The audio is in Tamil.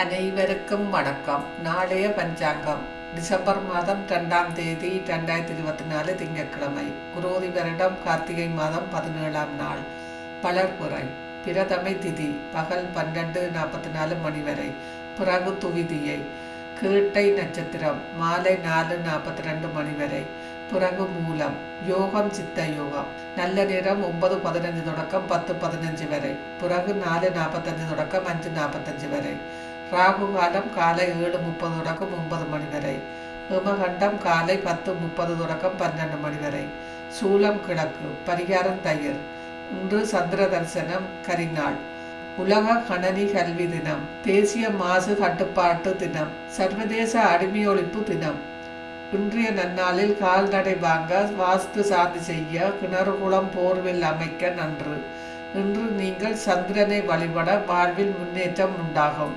அனைவருக்கும் வணக்கம். நாளைய பஞ்சாங்கம். டிசம்பர் மாதம் ரெண்டாம் தேதி ரெண்டாயிரத்தி இருபத்தி நாலு திங்கட்கிழமை. குரோதி வருடம் கார்த்திகை மாதம் பதினேழாம் நாள். பலர்புரை பிரதமை திதி பகல் பன்னெண்டு நாற்பத்தி நாலு மணி வரை. பிறகு துவிதியை. கீட்டை நட்சத்திரம் மாலை நாலு நாற்பத்தி ரெண்டு மணி வரை. பிறகு மூலம். யோகம் சித்த யோகம். நல்ல நேரம் ஒன்பது பதினஞ்சு தொடக்கம் பத்து பதினஞ்சு வரை. பிறகு நாலு நாற்பத்தஞ்சு தொடக்கம் அஞ்சு நாற்பத்தஞ்சு வரை. ராகு காலம் காலை ஏழு முப்பது தொடக்கம் ஒன்பது மணி வரை ஹிமகண்டம் காலை பத்து முப்பது தொடக்கம் பன்னெண்டு மணி வரை சூலம் கிழக்கு பரிகாரம் தயிர் இன்று சந்திர தரிசனம் கரிநாள் உலக கணனி கல்வி தினம் தேசிய மாசு கட்டுப்பாட்டு தினம் சர்வதேச அடிமை ஒழிப்பு தினம் இன்றைய நன்னாளில் கால்நடை வாங்க வாஸ்து சாந்தி செய்ய கிணறு குளம் போர்வெல் அமைக்க நன்று இன்று நீங்கள் சந்திரனை வழிபட வாழ்வில் முன்னேற்றம் உண்டாகும்